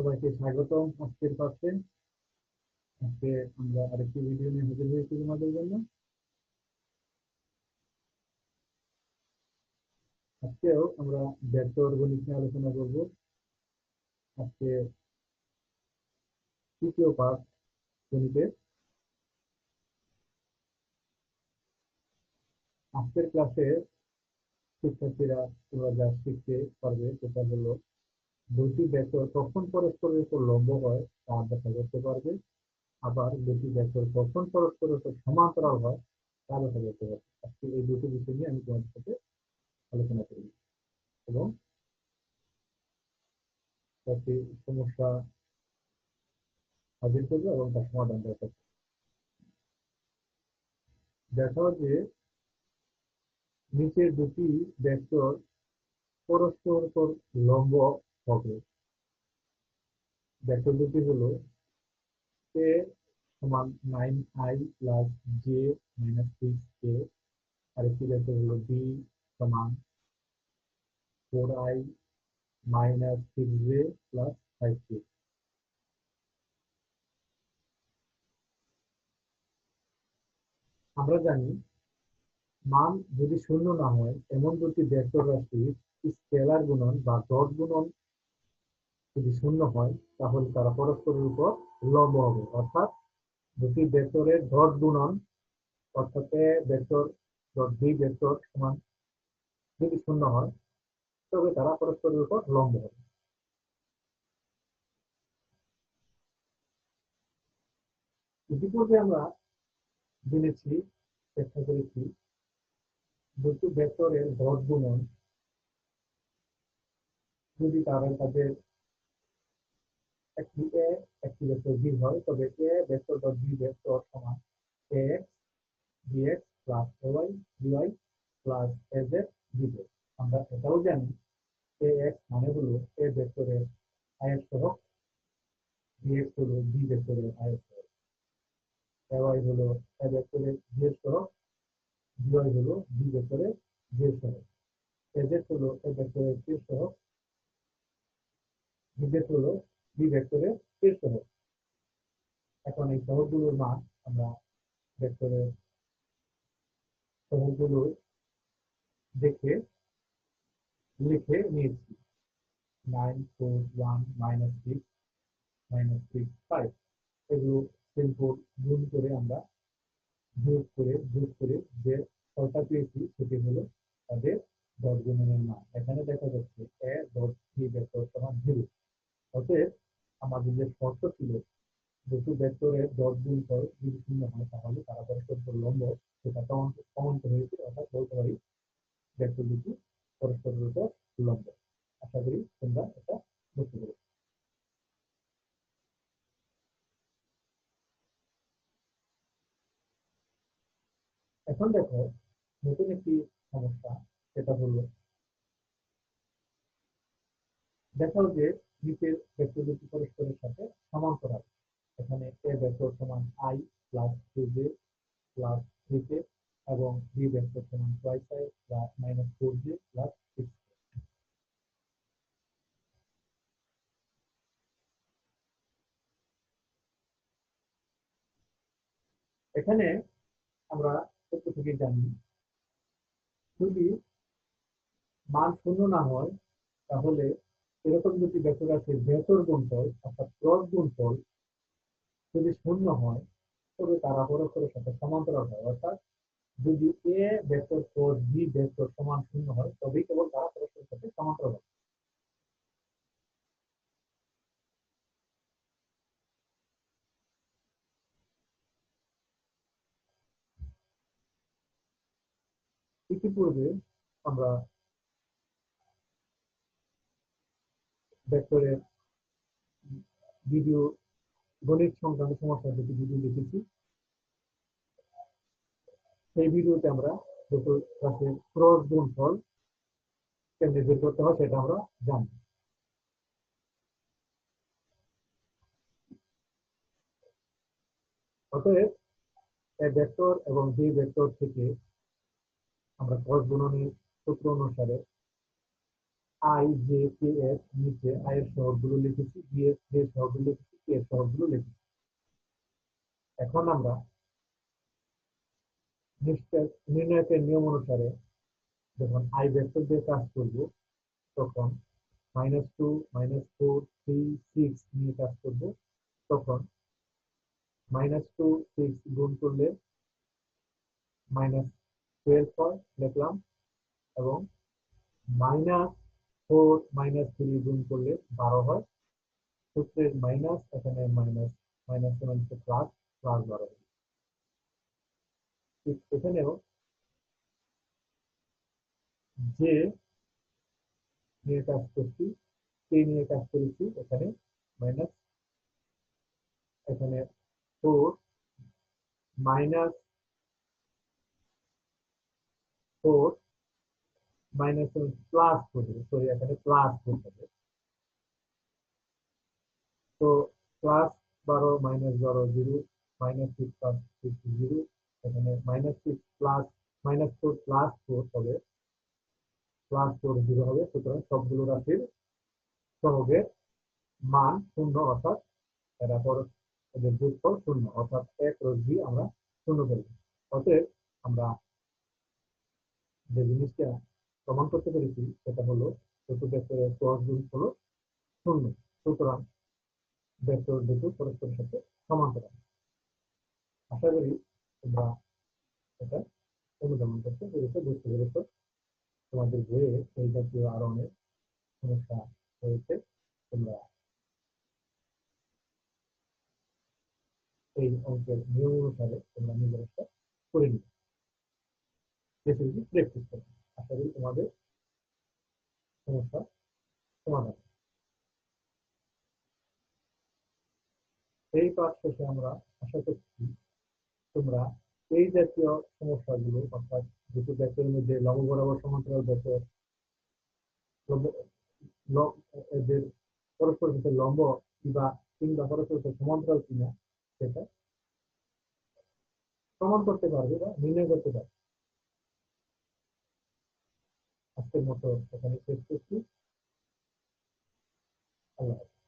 সবাইকে স্বাগতম আজকের পাশে। আজকে আমরা আরেকটি ভিডিও নিয়ে হাজির হয়েছি তোমাদের জন্য। আজকেও আমরা ভেক্টর গণিত নিয়ে আলোচনা করব। আজকে তৃতীয় পাঠ গণিতের আজকের ক্লাসে শিক্ষার্থীরা তোমরা যা শিখতে পারবে সেটা হলো দুটি ভেক্টর কখন পরস্পরের উপর লম্ব হয়, তা দেখা করতে পারবে। আবার দুটি ভেক্টর কখন পরস্পরের উপর সমান্তরাল হয়, তা দেখা করতে পারবে। আজকে এই দুটি বিষয় নিয়ে আমি তোমাদের সাথে আলোচনা করি। এবং সমস্যা হাজির করবে এবং তার সমাধান দেখা দেখা যে নিচের দুটি ভেক্টর পরস্পর লম্ব হবে। দুটি হলো এ সমান nine I plus J minus six K আরেকটি হলো বি সমান four I minus six J plus five K আমরা জানি মান যদি শূন্য না হয়, এমন দুটি ভেক্টর রাশি স্কেলার গুণন বা ডট গুণন যদি শূন্য হয়, তাহলে তারা পরস্পরের উপর লম্ব হবে। অর্থাৎ দুটি ভেক্টরের ডট গুণন, অর্থাৎ A vector dot B vector সমান যদি শূন্য হয়, তবে তারা পরস্পরের উপর লম্ব হবে। ইতিপূর্বে আমরা জেনেছি, চেষ্টা করেছি দুটি ভেক্টরের ডট গুণন যদি তারা তাদের একটি এ একটি ভেক্টর বি হয়, তবে A vector dot B vector সমান A X DX plus Y DY plus age A DZ আমরা এটাও জানি এ এক্স মানে হলো এ ভেক্টরের আয়ের সহগ ডিএক্স হলো বি ভেক্টরের আয়ের সহগ। ওয়াই হলো এ ভেক্টরের বি এর সহগ ডিওয়াই হলো বি ভেক্টরের বি এর সহগ। এজেড হলো এ ভেক্টরের সি এর সহগ ডিজেড হলো বি ভেক্টরের এর সহগ এখন এই সহগগুলোর মান আমরা ভেক্টরের সহগগুলো দেখে লিখে নিয়েছি। Nine four one minus six minus six five এগুলো সিম্পল গুণ করে আমরা যোগ করে যোগ করে যে ফলটা পেয়েছি সেটি হলো তাদের দশ গুণনের মান। এখানে দেখা যাচ্ছে এ দশ থ্রি ভেক্টর সমান জিরো অতএব আমাদের যে শর্ত ছিল দুটো ভেক্টরের দশ গুণ ফল যদি শূন্য হয়, তাহলে তারা লম্ব, সেটা হয়েছে অর্থাৎ ভেক্টর দুটি পরস্পরের উপর লম্ব। আশা করি তোমরা এটা বুঝতে পেরেছ। এখন দেখো, নতুন একটি সমস্যা, সেটা হলো দেখাও যে নিচের ভেক্টর দুটি পরস্পরের সাথে সমান্তরাল। এখানে এ ভেক্টর সমান I plus two J plus three K এবং বি ভেক্টর সমান twice I plus minus four J plus six এখানে আমরা সত্য থেকে জানি, যদি মান শূন্য না হয়, তাহলে এরকম যদি ভেক্টর আছে ভেক্টর গুণফল অর্থাৎ ক্রস গুণফল যদি শূন্য হয়, তবে তারা পরস্পরের সাথে সমান্তরাল হয়। অর্থাৎ যদি A vector cross B vector সমান শূন্য হয়, তবেই কেবল তারা পরস্পরের সাথে সমান্তরাল হয়। ইতিপূর্বে আমরা ভেক্টরের ভিডিও গণিত সংক্রান্ত সমস্যার দুটি ভিডিও দেখেছি সেই ভিডিওতে আমরা দুটো ক্লাসের ক্রস কেমনি বের করতে হয় সেটা আমরা জানি। অতএব ভেক্টর এবং বি ভেক্টর থেকে আমরা ক্রস গুণনের সূত্র অনুসারে আই জে কে এর নিচে আই এর শহরগুলো লিখেছি, বি এর যে শহরগুলো লিখেছি, কে শহরগুলো লিখেছি। এখন আমরা নির্ণায়কের নিয়ম অনুসারে যখন আই ভেক্টর দিয়ে কাজ করব, তখন minus two minus four three six নিয়ে কাজ করব, তখন মাইনাস টু সিক্স গুণ করলে মাইনাস টুয়েলভ হয় লিখলাম এবং মাইনাস ফোর মাইনাস থ্রি গুণ করলে বারো হয় সূত্রের মাইনাস, এখানে minus minus minus plus plus বারো হয়। ঠিক এখানেও যে নিয়ে কাজ করছি, সেই নিয়ে কাজ করেছি, এখানে মাইনাস, এখানে four minus four minus plus করবে সরি এখানে প্লাস করতে তো প্লাস বারো মাইনাস বারো zero minus six plus six zero এখানে minus six plus minus four plus four হবে। প্লাস ফোর জিরো হবে। সুতরাং সবগুলো রাশির সহগের মান শূন্য অর্থাৎ এরা পর এদের যোগফল শূন্য, অর্থাৎ এক রোজ দিয়ে আমরা শূন্য করব অতএব আমরা যে জিনিসটা প্রমাণ করতে পেরেছি, সেটা হলো চতুর্থ ভেক্টরের ক্রস গুণ হলো শূন্য। সুতরাং ভেক্টর দুটো পরস্পরের সাথে সমান্তরাল আশা করি তোমরা এটা অনুধাবন করতে পেরেছ, বুঝতে পেরেছ। তোমাদের বইয়ে এই জাতীয় আরও অনেক সমস্যা রয়েছে তোমরা এই অঙ্কের নিয়ম অনুসারে তোমরা নিজেরা করে নিবে প্র্যাকটিস করবে আশা করি তোমাদের সমস্যা সমাধান এই পাঠ শেষে আমরা আশা করছি তোমরা এই জাতীয় সমস্যাগুলো, অর্থাৎ দুটো ব্যাকের মধ্যে লম্ব বরাবর সমান্তরাল ব্যাকের এদের পরস্পর ভিতরে লম্ব কিংবা কিংবা পরস্পর সমান্তরাল কিনা সেটা প্রমাণ করতে পারবে বা নির্ণয় করতে পারবে। আজকের মতো এখানে শেষ করছি আল্লাহ হাফেজ।